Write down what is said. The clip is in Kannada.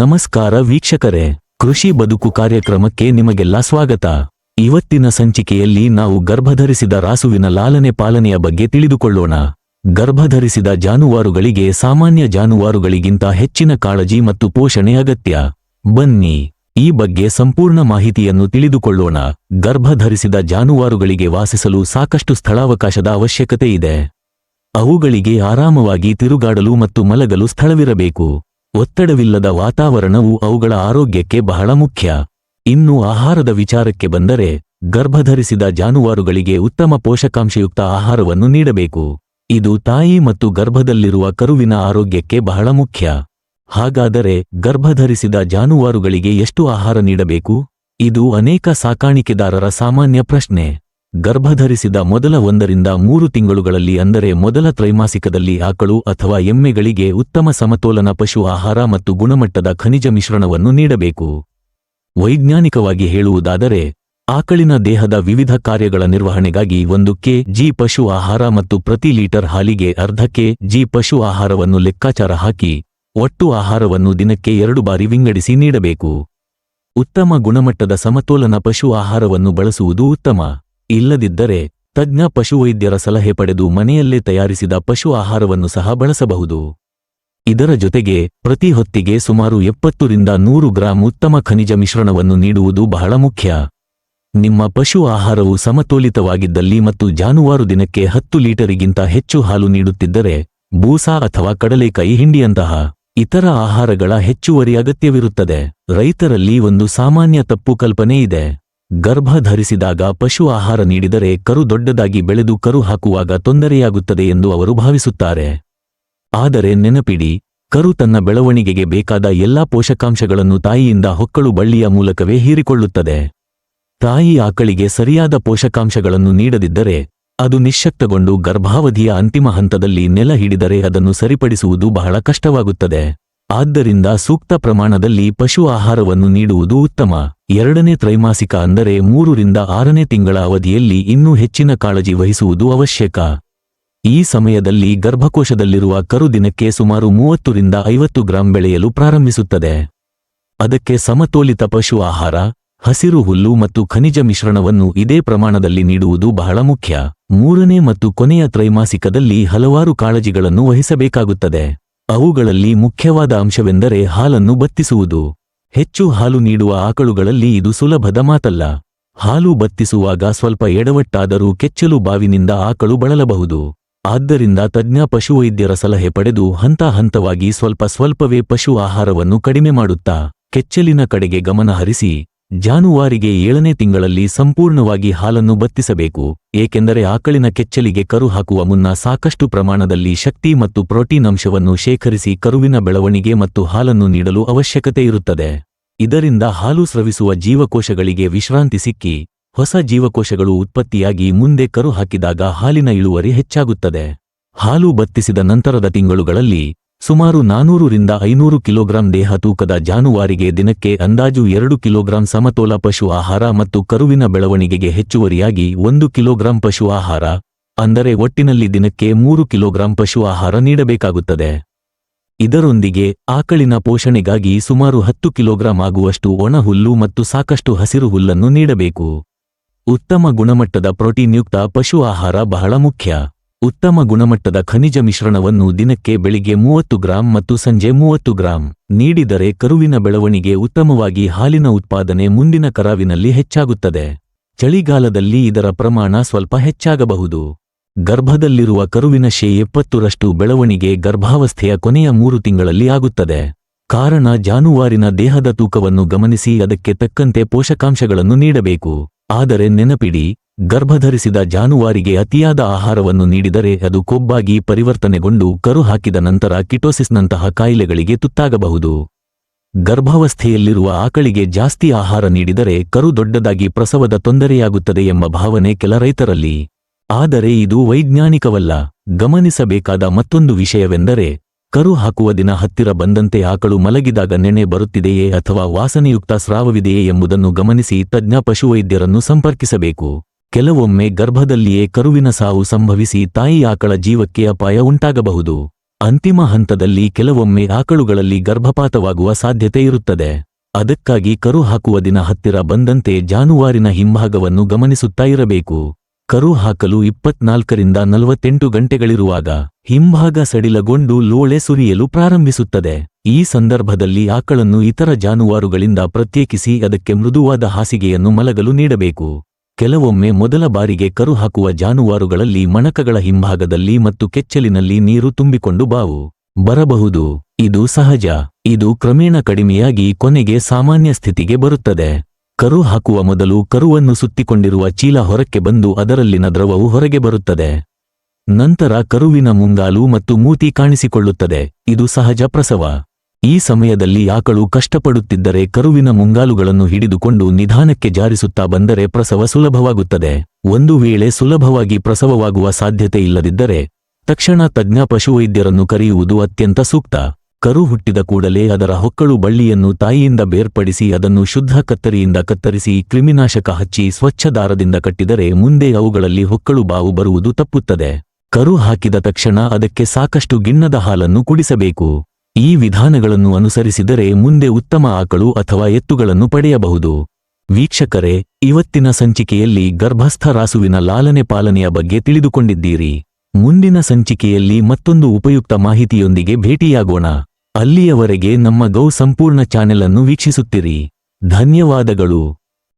ನಮಸ್ಕಾರ ವೀಕ್ಷಕರೇ. ಕೃಷಿ ಬದುಕು ಕಾರ್ಯಕ್ರಮಕ್ಕೆ ನಿಮಗೆಲ್ಲ ಸ್ವಾಗತ. ಇವತ್ತಿನ ಸಂಚಿಕೆಯಲ್ಲಿ ನಾವು ಗರ್ಭಧರಿಸಿದ ರಾಸುವಿನ ಲಾಲನೆ ಪಾಲನೆಯ ಬಗ್ಗೆ ತಿಳಿದುಕೊಳ್ಳೋಣ. ಗರ್ಭಧರಿಸಿದ ಜಾನುವಾರುಗಳಿಗೆ ಸಾಮಾನ್ಯ ಜಾನುವಾರುಗಳಿಗಿಂತ ಹೆಚ್ಚಿನ ಕಾಳಜಿ ಮತ್ತು ಪೋಷಣೆ ಅಗತ್ಯ. ಬನ್ನಿ, ಈ ಬಗ್ಗೆ ಸಂಪೂರ್ಣ ಮಾಹಿತಿಯನ್ನು ತಿಳಿದುಕೊಳ್ಳೋಣ. ಗರ್ಭಧರಿಸಿದ ಜಾನುವಾರುಗಳಿಗೆ ವಾಸಿಸಲು ಸಾಕಷ್ಟು ಸ್ಥಳಾವಕಾಶದ ಅವಶ್ಯಕತೆ ಇದೆ. ಅವುಗಳಿಗೆ ಆರಾಮವಾಗಿ ತಿರುಗಾಡಲು ಮತ್ತು ಮಲಗಲು ಸ್ಥಳವಿರಬೇಕು. ಒತ್ತಡವಿಲ್ಲದ ವಾತಾವರಣವು ಅವುಗಳ ಆರೋಗ್ಯಕ್ಕೆ ಬಹಳ ಮುಖ್ಯ. ಇನ್ನು ಆಹಾರದ ವಿಚಾರಕ್ಕೆ ಬಂದರೆ, ಗರ್ಭಧರಿಸಿದ ಜಾನುವಾರುಗಳಿಗೆ ಉತ್ತಮ ಪೋಷಕಾಂಶಯುಕ್ತ ಆಹಾರವನ್ನು ನೀಡಬೇಕು. ಇದು ತಾಯಿ ಮತ್ತು ಗರ್ಭದಲ್ಲಿರುವ ಕರುವಿನ ಆರೋಗ್ಯಕ್ಕೆ ಬಹಳ ಮುಖ್ಯ. ಹಾಗಾದರೆ, ಗರ್ಭಧರಿಸಿದ ಜಾನುವಾರುಗಳಿಗೆ ಎಷ್ಟು ಆಹಾರ ನೀಡಬೇಕು? ಇದು ಅನೇಕ ಸಾಕಾಣಿಕೆದಾರರ ಸಾಮಾನ್ಯ ಪ್ರಶ್ನೆ. ಗರ್ಭಧರಿಸಿದ ಮೊದಲ ಒಂದರಿಂದ ಮೂರು ತಿಂಗಳುಗಳಲ್ಲಿ ಅಂದರೆ ಮೊದಲ ತ್ರೈಮಾಸಿಕದಲ್ಲಿ ಆಕಳು ಅಥವಾ ಎಮ್ಮೆಗಳಿಗೆ ಉತ್ತಮ ಸಮತೋಲನ ಪಶು ಆಹಾರ ಮತ್ತು ಗುಣಮಟ್ಟದ ಖನಿಜ ಮಿಶ್ರಣವನ್ನು ನೀಡಬೇಕು. ವೈಜ್ಞಾನಿಕವಾಗಿ ಹೇಳುವುದಾದರೆ, ಆಕಳಿನ ದೇಹದ ವಿವಿಧ ಕಾರ್ಯಗಳ ನಿರ್ವಹಣೆಗಾಗಿ ಒಂದು ಕೆ ಜಿ ಪಶು ಆಹಾರ ಮತ್ತು ಪ್ರತಿ ಲೀಟರ್ ಹಾಲಿಗೆ ಅರ್ಧ ಕೆ ಜಿ ಪಶು ಆಹಾರವನ್ನು ಲೆಕ್ಕಾಚಾರ ಹಾಕಿ, ಒಟ್ಟು ಆಹಾರವನ್ನು ದಿನಕ್ಕೆ ಎರಡು ಬಾರಿ ವಿಂಗಡಿಸಿ ನೀಡಬೇಕು. ಉತ್ತಮ ಗುಣಮಟ್ಟದ ಸಮತೋಲನ ಪಶು ಆಹಾರವನ್ನು ಬಳಸುವುದು ಉತ್ತಮ. ಇಲ್ಲದಿದ್ದರೆ ತಜ್ಞ ಪಶುವೈದ್ಯರ ಸಲಹೆ ಪಡೆದು ಮನೆಯಲ್ಲೇ ತಯಾರಿಸಿದ ಪಶು ಆಹಾರವನ್ನು ಸಹ ಬಳಸಬಹುದು. ಇದರ ಜೊತೆಗೆ ಪ್ರತಿ ಹೊತ್ತಿಗೆ ಸುಮಾರು ಎಪ್ಪತ್ತರಿಂದ ನೂರು ಗ್ರಾಂ ಉತ್ತಮ ಖನಿಜ ಮಿಶ್ರಣವನ್ನು ನೀಡುವುದು ಬಹಳ ಮುಖ್ಯ. ನಿಮ್ಮ ಪಶು ಆಹಾರವು ಸಮತೋಲಿತವಾಗಿದ್ದಲ್ಲಿ ಮತ್ತು ಜಾನುವಾರು ದಿನಕ್ಕೆ ಹತ್ತು ಲೀಟರಿಗಿಂತ ಹೆಚ್ಚು ಹಾಲು ನೀಡುತ್ತಿದ್ದರೆ, ಬೂಸಾ ಅಥವಾ ಕಡಲೆಕಾಯಿ ಹಿಂಡಿಯಂತಹ ಇತರ ಆಹಾರಗಳ ಹೆಚ್ಚುವರಿ ಅಗತ್ಯವಿರುತ್ತದೆ. ರೈತರಲ್ಲಿ ಒಂದು ಸಾಮಾನ್ಯ ತಪ್ಪು ಕಲ್ಪನೆ ಇದೆ. ಗರ್ಭ ಧರಿಸಿದಾಗ ಪಶು ಆಹಾರ ನೀಡಿದರೆ ಕರು ದೊಡ್ಡದಾಗಿ ಬೆಳೆದು ಕರು ಹಾಕುವಾಗ ತೊಂದರೆಯಾಗುತ್ತದೆ ಎಂದು ಅವರು ಭಾವಿಸುತ್ತಾರೆ. ಆದರೆ ನೆನಪಿಡಿ, ಕರು ತನ್ನ ಬೆಳವಣಿಗೆಗೆ ಬೇಕಾದ ಎಲ್ಲಾ ಪೋಷಕಾಂಶಗಳನ್ನು ತಾಯಿಯಿಂದ ಹೊಕ್ಕಳು ಬಳ್ಳಿಯ ಮೂಲಕವೇ ಹೀರಿಕೊಳ್ಳುತ್ತದೆ. ತಾಯಿ ಆಕಳಿಗೆ ಸರಿಯಾದ ಪೋಷಕಾಂಶಗಳನ್ನು ನೀಡದಿದ್ದರೆ, ಅದು ನಿಶ್ಶಕ್ತಗೊಂಡು ಗರ್ಭಾವಧಿಯ ಅಂತಿಮ ಹಂತದಲ್ಲಿ ನೆಲ ಹಿಡಿದರೆ ಅದನ್ನು ಸರಿಪಡಿಸುವುದು ಬಹಳ ಕಷ್ಟವಾಗುತ್ತದೆ. ಆದ್ದರಿಂದ ಸೂಕ್ತ ಪ್ರಮಾಣದಲ್ಲಿ ಪಶು ಆಹಾರವನ್ನು ನೀಡುವುದು ಉತ್ತಮ. ಎರಡನೇ ತ್ರೈಮಾಸಿಕ ಅಂದರೆ ಮೂರರಿಂದ ಆರನೇ ತಿಂಗಳ ಅವಧಿಯಲ್ಲಿ ಇನ್ನೂ ಹೆಚ್ಚಿನ ಕಾಳಜಿ ವಹಿಸುವುದು ಅವಶ್ಯಕ. ಈ ಸಮಯದಲ್ಲಿ ಗರ್ಭಕೋಶದಲ್ಲಿರುವ ಕರು ದಿನಕ್ಕೆ ಸುಮಾರು ಮೂವತ್ತರಿಂದ ಐವತ್ತು ಗ್ರಾಂ ಬೆಳೆಯಲು ಪ್ರಾರಂಭಿಸುತ್ತದೆ. ಅದಕ್ಕೆ ಸಮತೋಲಿತ ಪಶು ಆಹಾರ, ಹಸಿರು ಹುಲ್ಲು ಮತ್ತು ಖನಿಜ ಮಿಶ್ರಣವನ್ನು ಇದೇ ಪ್ರಮಾಣದಲ್ಲಿ ನೀಡುವುದು ಬಹಳ ಮುಖ್ಯ. ಮೂರನೇ ಮತ್ತು ಕೊನೆಯ ತ್ರೈಮಾಸಿಕದಲ್ಲಿ ಹಲವಾರು ಕಾಳಜಿಗಳನ್ನು ವಹಿಸಬೇಕಾಗುತ್ತದೆ. ಅವುಗಳಲ್ಲಿ ಮುಖ್ಯವಾದ ಅಂಶವೆಂದರೆ ಹಾಲನ್ನು ಬತ್ತಿಸುವುದು. ಹೆಚ್ಚು ಹಾಲು ನೀಡುವ ಆಕಳುಗಳಲ್ಲಿ ಇದು ಸುಲಭದ ಮಾತಲ್ಲ. ಹಾಲು ಬತ್ತಿಸುವಾಗ ಸ್ವಲ್ಪ ಎಡವಟ್ಟಾದರೂ ಕೆಚ್ಚಲು ಬಾವಿನಿಂದ ಆಕಳು ಬಳಲಬಹುದು. ಆದ್ದರಿಂದ ತಜ್ಞ ಪಶುವೈದ್ಯರ ಸಲಹೆ ಪಡೆದು ಹಂತ ಹಂತವಾಗಿ ಸ್ವಲ್ಪ ಸ್ವಲ್ಪವೇ ಪಶು ಆಹಾರವನ್ನು ಕಡಿಮೆ ಮಾಡುತ್ತಾ, ಕೆಚ್ಚಲಿನ ಕಡೆಗೆ ಗಮನ ಹರಿಸಿ ಜಾನುವಾರಿಗೆ ಏಳನೇ ತಿಂಗಳಲ್ಲಿ ಸಂಪೂರ್ಣವಾಗಿ ಹಾಲನ್ನು ಬತ್ತಿಸಬೇಕು, ಏಕೆಂದರೆ ಆಕಳಿನ ಕೆಚ್ಚಲಿಗೆ ಕರು ಹಾಕುವ ಮುನ್ನ ಸಾಕಷ್ಟು ಪ್ರಮಾಣದಲ್ಲಿ ಶಕ್ತಿ ಮತ್ತು ಪ್ರೋಟೀನ್ ಅಂಶವನ್ನು ಶೇಖರಿಸಿ ಕರುವಿನ ಬೆಳವಣಿಗೆ ಮತ್ತು ಹಾಲನ್ನು ನೀಡಲು ಅವಶ್ಯಕತೆ ಇರುತ್ತದೆ. ಇದರಿಂದ ಹಾಲು ಸ್ರವಿಸುವ ಜೀವಕೋಶಗಳಿಗೆ ವಿಶ್ರಾಂತಿ ಸಿಕ್ಕಿ, ಹೊಸ ಜೀವಕೋಶಗಳು ಉತ್ಪತ್ತಿಯಾಗಿ ಮುಂದೆ ಕರು ಹಾಕಿದಾಗ ಹಾಲಿನ ಇಳುವರಿ ಹೆಚ್ಚಾಗುತ್ತದೆ. ಹಾಲು ಬತ್ತಿಸಿದ ನಂತರದ ತಿಂಗಳುಗಳಲ್ಲಿ ಸುಮಾರು ನಾನೂರರಿಂದ ಐನೂರು ಕಿಲೋಗ್ರಾಂ ದೇಹ ತೂಕದ ಜಾನುವಾರಿಗೆ ದಿನಕ್ಕೆ ಅಂದಾಜು ಎರಡು ಕಿಲೋಗ್ರಾಂ ಸಮತೋಲ ಪಶು ಆಹಾರ ಮತ್ತು ಕರುವಿನ ಬೆಳವಣಿಗೆಗೆ ಹೆಚ್ಚುವರಿಯಾಗಿ ಒಂದು ಕಿಲೋಗ್ರಾಂ ಪಶು ಆಹಾರ, ಅಂದರೆ ಒಟ್ಟಿನಲ್ಲಿ ದಿನಕ್ಕೆ ಮೂರು ಕಿಲೋಗ್ರಾಂ ಪಶು ಆಹಾರ ನೀಡಬೇಕಾಗುತ್ತದೆ. ಇದರೊಂದಿಗೆ ಆಕಳಿನ ಪೋಷಣೆಗಾಗಿ ಸುಮಾರು ಹತ್ತು ಕಿಲೋಗ್ರಾಂ ಆಗುವಷ್ಟು ಒಣಹುಲ್ಲು ಮತ್ತು ಸಾಕಷ್ಟು ಹಸಿರು ಹುಲ್ಲನ್ನು ನೀಡಬೇಕು. ಉತ್ತಮ ಗುಣಮಟ್ಟದ ಪ್ರೋಟೀನ್ಯುಕ್ತ ಪಶು ಆಹಾರ ಬಹಳ ಮುಖ್ಯ. ಉತ್ತಮ ಗುಣಮಟ್ಟದ ಖನಿಜ ಮಿಶ್ರಣವನ್ನು ದಿನಕ್ಕೆ ಬೆಳಿಗ್ಗೆ ಮೂವತ್ತು ಗ್ರಾಂ ಮತ್ತು ಸಂಜೆ ಮೂವತ್ತು ಗ್ರಾಂ ನೀಡಿದರೆ ಕರುವಿನ ಬೆಳವಣಿಗೆ ಉತ್ತಮವಾಗಿ ಹಾಲಿನ ಉತ್ಪಾದನೆ ಮುಂದಿನ ಕರಾವಿನಲ್ಲಿ ಹೆಚ್ಚಾಗುತ್ತದೆ. ಚಳಿಗಾಲದಲ್ಲಿ ಇದರ ಪ್ರಮಾಣ ಸ್ವಲ್ಪ ಹೆಚ್ಚಾಗಬಹುದು. ಗರ್ಭದಲ್ಲಿರುವ ಕರುವಿನ ಶೇ ಎಪ್ಪತ್ತರಷ್ಟು ಬೆಳವಣಿಗೆ ಗರ್ಭಾವಸ್ಥೆಯ ಕೊನೆಯ ಮೂರು ತಿಂಗಳಲ್ಲಿ ಆಗುತ್ತದೆ. ಕಾರಣ ಜಾನುವಾರಿನ ದೇಹದ ತೂಕವನ್ನು ಗಮನಿಸಿ ಅದಕ್ಕೆ ತಕ್ಕಂತೆ ಪೋಷಕಾಂಶಗಳನ್ನು ನೀಡಬೇಕು. ಆದರೆ ನೆನಪಿಡಿ ಗರ್ಭಧರಿಸಿದ ಜಾನುವಾರಿಗೆ ಅತಿಯಾದ ಆಹಾರವನ್ನು ನೀಡಿದರೆ ಅದು ಕೊಬ್ಬಾಗಿ ಪರಿವರ್ತನೆಗೊಂಡು ಕರು ಹಾಕಿದ ನಂತರ ಕಿಟೋಸಿಸ್ನಂತಹ ಕಾಯಿಲೆಗಳಿಗೆ ತುತ್ತಾಗಬಹುದು. ಗರ್ಭಾವಸ್ಥೆಯಲ್ಲಿರುವ ಆಕಳಿಗೆ ಜಾಸ್ತಿ ಆಹಾರ ನೀಡಿದರೆ ಕರು ದೊಡ್ಡದಾಗಿ ಪ್ರಸವದ ತೊಂದರೆಯಾಗುತ್ತದೆ ಎಂಬ ಭಾವನೆ ಕೆಲ ರೈತರಲ್ಲಿ. ಆದರೆ ಇದು ವೈಜ್ಞಾನಿಕವಲ್ಲ. ಗಮನಿಸಬೇಕಾದ ಮತ್ತೊಂದು ವಿಷಯವೆಂದರೆ, ಕರು ಹಾಕುವ ದಿನ ಹತ್ತಿರ ಬಂದಂತೆ ಆಕಳು ಮಲಗಿದಾಗ ನೆನೆ ಬರುತ್ತಿದೆಯೇ ಅಥವಾ ವಾಸನೆಯುಕ್ತ ಸ್ರಾವವಿದೆಯೇ ಎಂಬುದನ್ನು ಗಮನಿಸಿ ತಜ್ಞ ಪಶುವೈದ್ಯರನ್ನು ಸಂಪರ್ಕಿಸಬೇಕು. ಕೆಲವೊಮ್ಮೆ ಗರ್ಭದಲ್ಲಿಯೇ ಕರುವಿನ ಸಾವು ಸಂಭವಿಸಿ ತಾಯಿ ಆಕಳ ಜೀವಕ್ಕೆ ಅಪಾಯ ಉಂಟಾಗಬಹುದು. ಅಂತಿಮ ಹಂತದಲ್ಲಿ ಕೆಲವೊಮ್ಮೆ ಆಕಳುಗಳಲ್ಲಿ ಗರ್ಭಪಾತವಾಗುವ ಸಾಧ್ಯತೆ ಇರುತ್ತದೆ. ಅದಕ್ಕಾಗಿ ಕರು ಹಾಕುವ ದಿನ ಹತ್ತಿರ ಬಂದಂತೆ ಜಾನುವಾರಿನ ಹಿಂಭಾಗವನ್ನು ಗಮನಿಸುತ್ತಾ ಇರಬೇಕು. ಕರು ಹಾಕಲು ಇಪ್ಪತ್ನಾಲ್ಕರಿಂದ ನಲವತ್ತೆಂಟು ಗಂಟೆಗಳಿರುವಾಗ ಹಿಂಭಾಗ ಸಡಿಲಗೊಂಡು ಲೋಳೆ ಸುರಿಯಲು ಪ್ರಾರಂಭಿಸುತ್ತದೆ. ಈ ಸಂದರ್ಭದಲ್ಲಿ ಆಕಳನ್ನು ಇತರ ಜಾನುವಾರುಗಳಿಂದ ಪ್ರತ್ಯೇಕಿಸಿ ಅದಕ್ಕೆ ಮೃದುವಾದ ಹಾಸಿಗೆಯನ್ನು ಮಲಗಲು ನೀಡಬೇಕು. ಕೆಲವೊಮ್ಮೆ ಮೊದಲ ಬಾರಿಗೆ ಕರು ಹಾಕುವ ಜಾನುವಾರುಗಳಲ್ಲಿ ಮಣಕಗಳ ಹಿಂಭಾಗದಲ್ಲಿ ಮತ್ತು ಕೆಚ್ಚಲಿನಲ್ಲಿ ನೀರು ತುಂಬಿಕೊಂಡು ಬಾವು. ಬರಬಹುದು. ಇದು ಸಹಜ. ಇದು ಕ್ರಮೇಣ ಕಡಿಮೆಯಾಗಿ ಕೊನೆಗೆ ಸಾಮಾನ್ಯ ಸ್ಥಿತಿಗೆ ಬರುತ್ತದೆ. ಕರು ಹಾಕುವ ಮೊದಲು ಕರುವನ್ನು ಸುತ್ತಿಕೊಂಡಿರುವ ಚೀಲ ಹೊರಕ್ಕೆ ಬಂದು ಅದರಲ್ಲಿನ ದ್ರವವು ಹೊರಗೆ ಬರುತ್ತದೆ. ನಂತರ ಕರುವಿನ ಮುಂಗಾಲು ಮತ್ತು ಮೂತಿ ಕಾಣಿಸಿಕೊಳ್ಳುತ್ತದೆ. ಇದು ಸಹಜ ಪ್ರಸವ. ಈ ಸಮಯದಲ್ಲಿ ಆಕಳು ಕಷ್ಟಪಡುತ್ತಿದ್ದರೆ ಕರುವಿನ ಮುಂಗಾಲುಗಳನ್ನು ಹಿಡಿದುಕೊಂಡು ನಿಧಾನಕ್ಕೆ ಜಾರಿಸುತ್ತಾ ಬಂದರೆ ಪ್ರಸವ ಸುಲಭವಾಗುತ್ತದೆ. ಒಂದು ವೇಳೆ ಸುಲಭವಾಗಿ ಪ್ರಸವವಾಗುವ ಸಾಧ್ಯತೆ ಇಲ್ಲದಿದ್ದರೆ, ತಕ್ಷಣ ತಜ್ಞ ಪಶುವೈದ್ಯರನ್ನು ಕರೆಯುವುದು ಅತ್ಯಂತ ಸೂಕ್ತ. ಕರು ಹುಟ್ಟಿದ ಕೂಡಲೇ ಅದರ ಹೊಕ್ಕಳು ಬಳ್ಳಿಯನ್ನು ತಾಯಿಯಿಂದ ಬೇರ್ಪಡಿಸಿ ಅದನ್ನು ಶುದ್ಧ ಕತ್ತರಿಯಿಂದ ಕತ್ತರಿಸಿ ಕ್ರಿಮಿನಾಶಕ ಹಚ್ಚಿ ಸ್ವಚ್ಛ ದಾರದಿಂದ ಕಟ್ಟಿದರೆ ಮುಂದೆ ಅವುಗಳಲ್ಲಿ ಹೊಕ್ಕಳು ಬಾವು ಬರುವುದು ತಪ್ಪುತ್ತದೆ. ಕರು ಹಾಕಿದ ತಕ್ಷಣ ಅದಕ್ಕೆ ಸಾಕಷ್ಟು ಗಿಣ್ಣದ ಹಾಲನ್ನು ಕುಡಿಸಬೇಕು. ಈ ವಿಧಾನಗಳನ್ನು ಅನುಸರಿಸಿದರೆ ಮುಂದೆ ಉತ್ತಮ ಆಕಳು ಅಥವಾ ಎತ್ತುಗಳನ್ನು ಪಡೆಯಬಹುದು. ವೀಕ್ಷಕರೇ, ಇವತ್ತಿನ ಸಂಚಿಕೆಯಲ್ಲಿ ಗರ್ಭಸ್ಥ ರಾಸುವಿನ ಲಾಲನೆ ಪಾಲನೆಯ ಬಗ್ಗೆ ತಿಳಿದುಕೊಂಡಿದ್ದೀರಿ. ಮುಂದಿನ ಸಂಚಿಕೆಯಲ್ಲಿ ಮತ್ತೊಂದು ಉಪಯುಕ್ತ ಮಾಹಿತಿಯೊಂದಿಗೆ ಭೇಟಿಯಾಗೋಣ. ಅಲ್ಲಿಯವರೆಗೆ ನಮ್ಮ ಗೌ ಸಂಪೂರ್ಣ ಚಾನೆಲ್ ಅನ್ನು ವೀಕ್ಷಿಸುತ್ತಿರಿ. ಧನ್ಯವಾದಗಳು.